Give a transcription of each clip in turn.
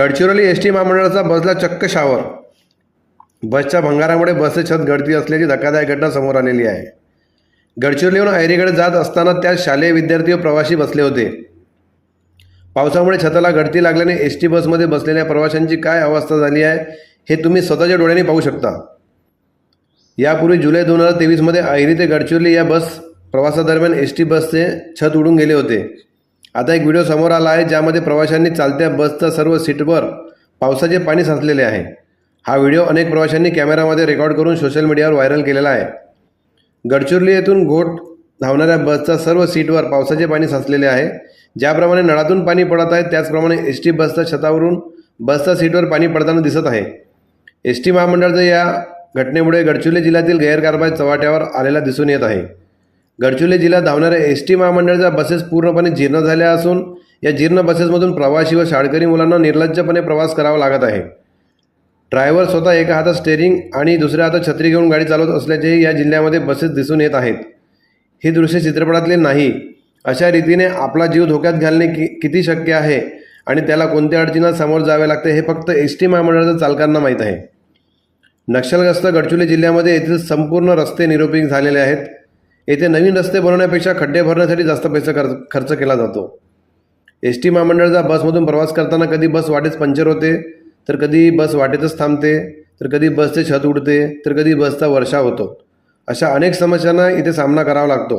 Gadchiroli S T महामंडळाचा बसला चक्क शावर. बसच्या भंगारामुळे बसचे छत गळती असल्याची धक्कादायक घटना समोर आलेली आहे. गडचिरोलीहून ऐरीकडे जात असताना त्यात शालेय विद्यार्थी व प्रवासी बसले होते. पावसामुळे छताला गळती लागल्याने एस टी बसमध्ये बसलेल्या प्रवाशांची काय अवस्था झाली आहे हे तुम्ही स्वतःच्या डोळ्यांनी पाहू शकता. यापूर्वी जुलै दोन हजार तेवीसमध्ये ऐरी ते गडचिरोली या बस प्रवासादरम्यान एस टी बसचे छत उडून गेले होते. आता एक व्हिडिओ समोर आला आहे ज्यामध्ये प्रवाशांनी चालत्या बसच्या सर्व सीटवर पावसाचे पाणी साचलेले आहे. हा व्हिडिओ अनेक प्रवाशांनी कॅमेरामध्ये रेकॉर्ड करून सोशल मीडियावर व्हायरल केलेला आहे. गडचिरोली येथून घोट धावणाऱ्या बसच्या सर्व सीटवर पावसाचे पाणी साचलेले आहे. ज्याप्रमाणे नळातून पाणी पडत आहे त्याचप्रमाणे एस टी बसच्या छतावरून बसच्या सीटवर पाणी पडताना दिसत आहे. एस टी महामंडळाच्या या घटनेमुळे गडचिरोली जिल्ह्यातील गैरकारभार चव्हाट्यावर आलेला दिसून येत आहे. गडचिरोली जिल्ह्यात धावणाऱ्या एस टी महामंडळाच्या बसेस पूर्णपणे जीर्ण झाल्या असून या जीर्ण बसेसमधून प्रवासी व शाळकरी मुलांना निर्लज्जपणे प्रवास करावा लागत आहे. ड्रायव्हर स्वतः एका हातात स्टेअरिंग आणि दुसऱ्या हातात छत्री घेऊन गाडी चालवत असल्याचेही या जिल्ह्यामध्ये बसेस दिसून येत आहेत. हे दृश्य चित्रपटातले नाही. अशा रीतीने आपला जीव धोक्यात घालणे कि किती शक्य आहे आणि त्याला कोणत्या अडचणींना सामोरं जावे लागते हे फक्त एस टी महामंडळाच्या चालकांना माहीत आहे. नक्षलग्रस्त गडचिरोली जिल्ह्यामध्ये येथील संपूर्ण रस्ते निरुपयोगी झालेले आहेत. येथे नवीन रस्ते बनवण्यापेक्षा खड्डे भरण्यासाठी जास्त पैसा खर्च खर्च केला जातो. एस टी महामंडळाचा बसमधून प्रवास करताना कधी बस वाटेच पंक्चर होते तर कधी बस वाटेतच थांबते तर कधी बसचे छत उडते तर कधी बसचा वर्षा होतो. अशा अनेक समस्यांना इथे सामना करावा लागतो.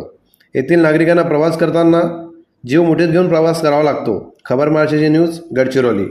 येथील नागरिकांना प्रवास करताना जीव मुठीत घेऊन प्रवास करावा लागतो. खबर महाराष्ट्राची न्यूज गडचिरोली.